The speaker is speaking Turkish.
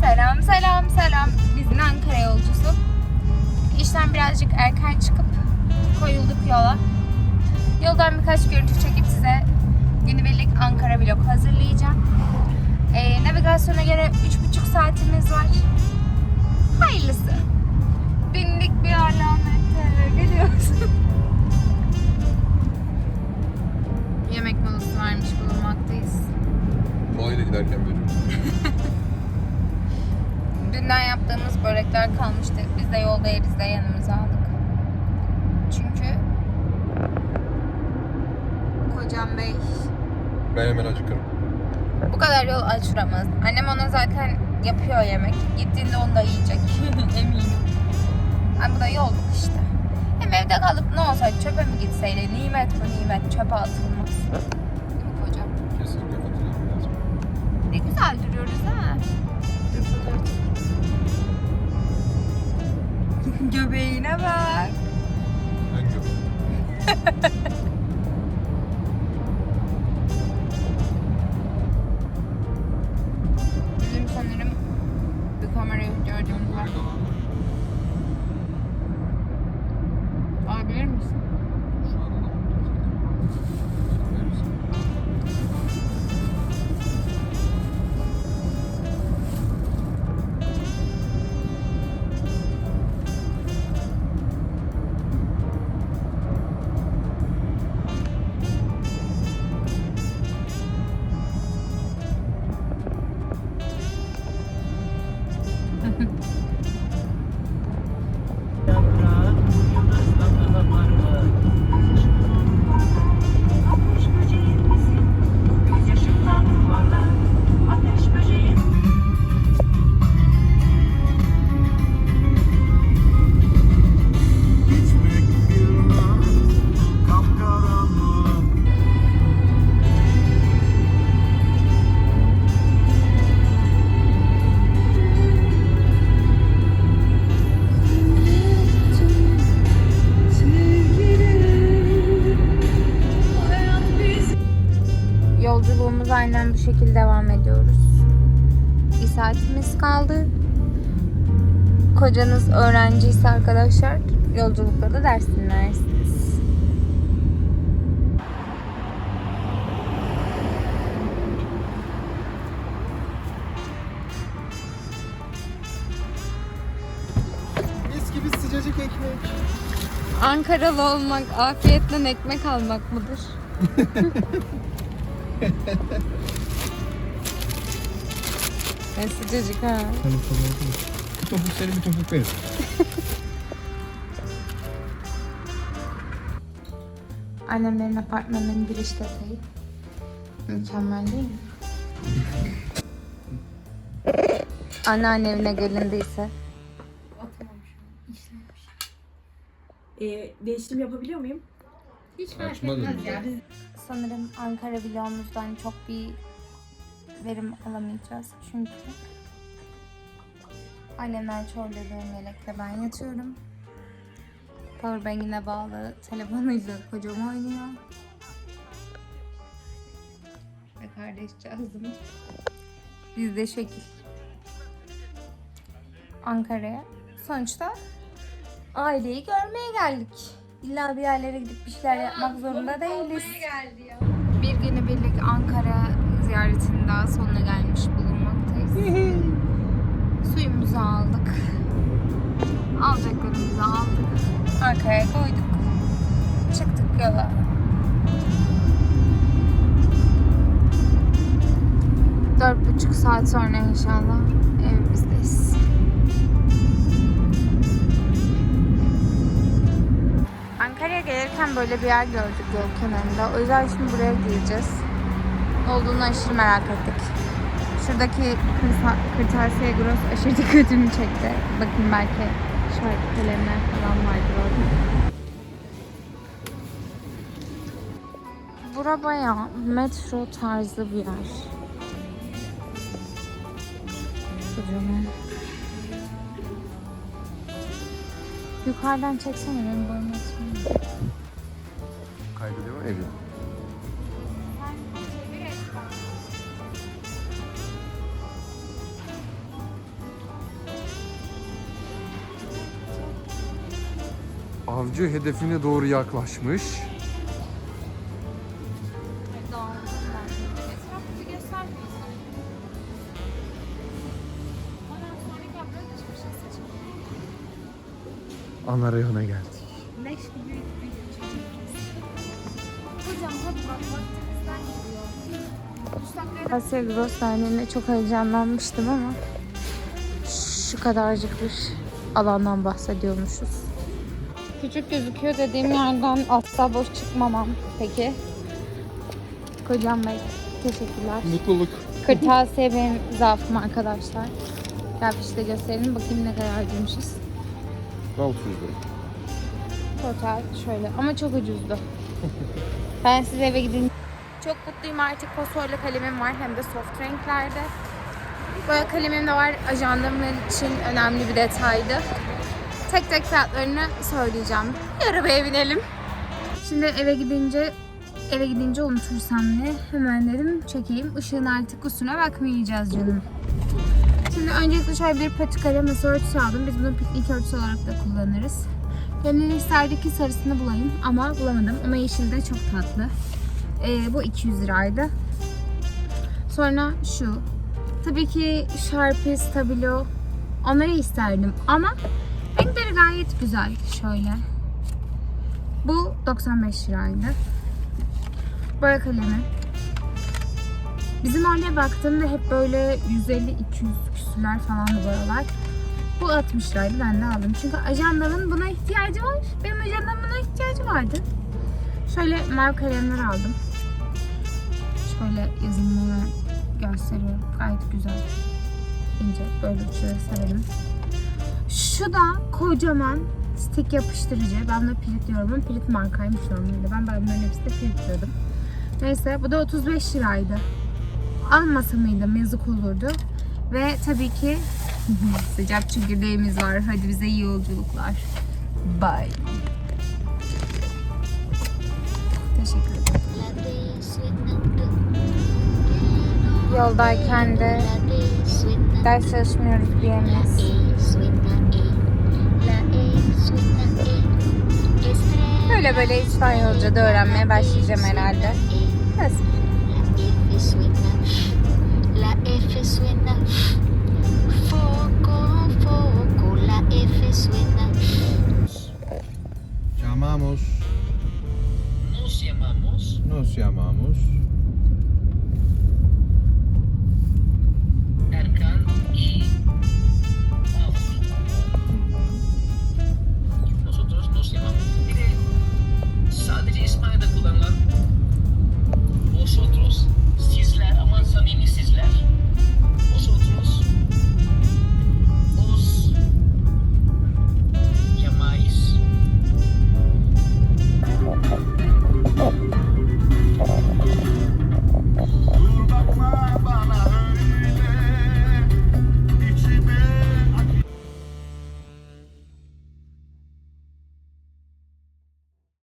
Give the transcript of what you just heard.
Selam selam selam. Bizim Ankara yolcusu. İşten birazcık erken çıkıp koyulduk yola. Yoldan birkaç görüntü çekip size günübirlik Ankara vlog hazırlayacağım. Ee, navigasyona göre 3,5 saatimiz var. Hayırlısı. Bindik bir alamete geliyoruz. Yemek molası vermiş bulunmaktayız. Molayla giderken veriyorum. Dünden yaptığımız börekler kalmıştı. Biz de yolda yeriz de yanımıza aldık. Çünkü kocam bey Ben hemen acıkırım. bu kadar yol aç duramaz. Annem ona zaten yapıyor yemek. Gittiğinde onu da yiyecek. Eminim. Ay bu da yolluk işte. Evde kalıp ne olsaydı çöpe mi gitseydi? Nimet bu nimet çöpe atılmaz. Değil mi kocam? Kesinlikle katılıyorum lazım. Ne güzel duruyoruz ha. Dur fotoğraf çekeyim. Göbeğine bak. Ben gördüm. saatimiz kaldı. Kocanız öğrenciyse arkadaşlar yolculukta da ders dinlersiniz. Mis gibi sıcacık ekmek. Ankaralı olmak, afiyetle ekmek almak mıdır? ne sıcacık ha. Bir topuk senin bir topuk benim. Annemlerin apartmanının giriş detayı. Mükemmel değil mi? Anneanne evine gelindiyse. Ee, değiştim yapabiliyor muyum? Açmadım. Sanırım Ankara vlogumuzdan çok bir verim alamayacağız. Çünkü annemler çorluyor yelekle ben yatıyorum. Powerbank'ine bağlı telefonuyla kocam oynuyor. Ve kardeşcağızım. Biz de şekil. Ankara'ya. Sonuçta aileyi görmeye geldik. İlla bir yerlere gidip bir şeyler yapmak zorunda değiliz. Bir günü birlik Ankara ziyaretinin daha sonuna gelmiş bulunmaktayız. Suyumuzu aldık. Alacaklarımızı aldık. Arkaya koyduk. Çıktık yola. Dört buçuk saat sonra inşallah evimizdeyiz. Ankara'ya gelirken böyle bir yer gördük yol kenarında. O yüzden şimdi buraya gireceğiz. Olduğunu aşırı merak ettik. Şuradaki kırtasiye gross aşırı dikkatimi çekti. Bakın belki şarkı kalemler falan vardır orada. Bura bayağı metro tarzı bir yer. Kocaman. Yukarıdan çeksene benim boyum yetmiyor. Kaydediyor mu? Ediyor. Avcı hedefine doğru yaklaşmış. Ana reyona geldik. Leş gibi bir çok heyecanlanmıştım ama şu kadarcık bir alandan bahsediyormuşuz. Küçük gözüküyor dediğim yerden asla boş çıkmamam. Peki. Kocam Bey, teşekkürler. Mutluluk. Kırtasiye benim zaafım arkadaşlar. Gel işte gösterelim bakayım ne kadar harcamışız. 600 lira. Total şöyle ama çok ucuzdu. ben size eve gidin. Çok mutluyum artık fosforlu kalemim var hem de soft renklerde. Boya kalemim de var. Ajandam için önemli bir detaydı. Tek tek fiyatlarını söyleyeceğim. Bir arabaya binelim. Şimdi eve gidince eve gidince unutursam ne hemen dedim çekeyim. Işığın artık kusuruna bakmayacağız canım. Şimdi öncelikle şöyle bir pati kalem masa örtüsü aldım. Biz bunu piknik örtüsü olarak da kullanırız. Gönül isterdi ki sarısını bulayım ama bulamadım. Ama yeşil de çok tatlı. Ee, bu 200 liraydı. Sonra şu. Tabii ki Sharpie, Stabilo onları isterdim ama gayet güzel. Şöyle. Bu 95 liraydı. Boya kalemi. Bizim oraya baktığımda hep böyle 150-200 küsürler falan boyalar. Bu 60 liraydı ben de aldım. Çünkü ajandamın buna ihtiyacı var. Benim ajandamın buna ihtiyacı vardı. Şöyle mavi kalemler aldım. Şöyle yazımları gösteriyorum. Gayet güzel. İnce böyle uçları severim. Şu da kocaman stick yapıştırıcı. Ben de pirit diyorum ama pirit markaymış normalde. Ben bunların hepsinde pirit diyordum. Neyse bu da 35 liraydı. Almasa mıydım yazık olurdu. Ve tabii ki sıcak çekirdeğimiz var. Hadi bize iyi yolculuklar. Bye. Teşekkür ederim. Yoldayken de ders çalışmıyoruz diyemeyiz. Böyle böyle İspanyolca da öğrenmeye başlayacağım herhalde. Nasıl? Llamamos. Nos llamamos Nos llamamos.